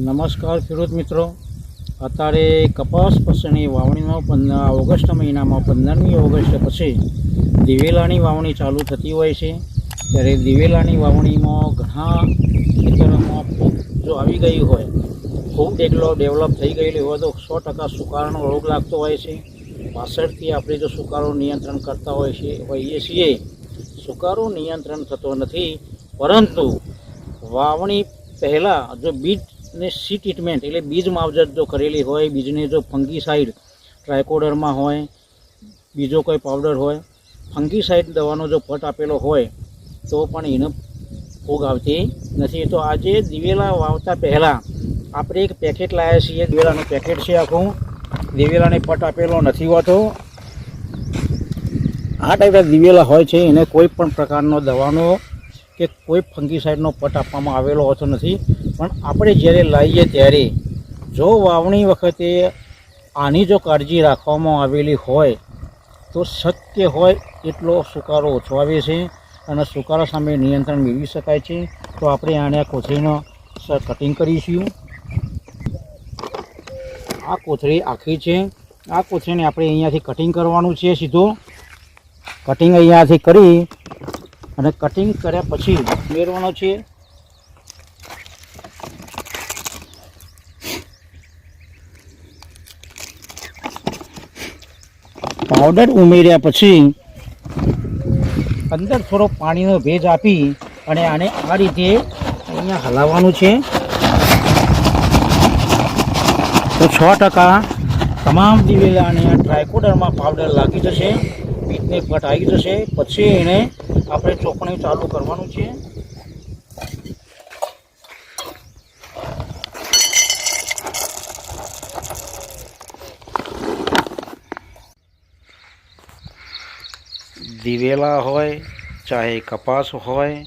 નમસ્કાર ખેડૂત મિત્રો. અત્યારે કપાસ પછીની વાવણીમાં પંદર ઓગસ્ટ મહિનામાં પંદરમી ઓગસ્ટ પછી દિવેલાની વાવણી ચાલુ થતી હોય છે. ત્યારે દિવેલાની વાવણીમાં ઘણા ખેતરોમાં જો આવી ગઈ હોય, ખૂબ એકલો ડેવલપ થઈ ગયેલી હોય તો સો ટકા સુકારાનો રોગ લાગતો હોય છે. પાછળથી આપણે જો સુકારો નિયંત્રણ કરતા હોય છે, હોઈએ છીએ. સુકારો નિયંત્રણ થતો નથી, પરંતુ વાવણી પહેલાં જો બીજને સી ટ્રીટમેન્ટ એટલે બીજ માવજત જો કરેલી હોય, બીજને જો ફંગીસાઇડ ટ્રાયકોડરમાં હોય, બીજો કોઈ પાવડર હોય, ફંગીસાઇડ દવાનો જો પટ આપેલો હોય, તો પણ એને ફૂગ આવતી નથી. તો આજે દિવેલા વાવતા પહેલાં આપણે એક પેકેટ લાવ્યા છીએ. દિવેલાનું પેકેટ છે આખું. દિવેલાને પટ આપેલો નથી હોતો. આ ટાઈપના દિવેલા હોય છે, એને કોઈ પણ પ્રકારનો દવાનો કે કોઈ ફંગીસાઇડનો પટ આપવામાં આવેલો હોતો નથી. પણ આપણે જ્યારે લાવીએ ત્યારે જો વાવણી વખતે આની જો કાળજી રાખવામાં આવેલી હોય, તો શક્ય હોય એટલો સુકારો ઓછો આવે છે અને સુકારા સામે નિયંત્રણ મેળવી શકાય છે. તો આપણે આને આ કોથળીનો કટિંગ કરીશું. આ કોથળી આખી છે. આ કોથળીને આપણે અહીંયાથી કટિંગ કરવાનું છે સીધું. કટિંગ અહીંયાથી કરી અને કટિંગ કર્યા પછી ઉમેરવાનો છે. પાવડર ઉમેર્યા પછી અંદર થોડો પાણીનો ભેજ આપી અને આને આ રીતે અહીંયા હલાવવાનું છે. તો છ ટકા તમામ દિવેલાને ટ્રાયકોડરમાં પાવડર લાગી જશે બીટને ફટ આવી જશે, પછી એને આપણે ચોકણી ચાલુ કરવાનું છે. દિવેલા હોય, ચાહે કપાસ હોય,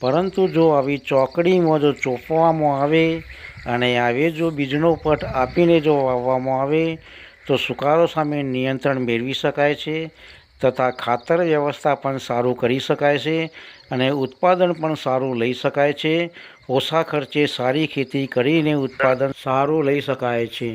પરંતુ જો આવી ચોકડીમાં જો ચોપવામાં આવે અને આવે જો બીજનો પટ આપીને જો વાવવામાં આવે, તો સુકારો સામે નિયંત્રણ મેળવી શકાય છે, તથા ખાતર વ્યવસ્થા પણ સારું કરી શકાય છે અને ઉત્પાદન પણ સારું લઈ શકાય છે. ઓછા ખર્ચે સારી ખેતી કરીને ઉત્પાદન સારું લઈ શકાય છે.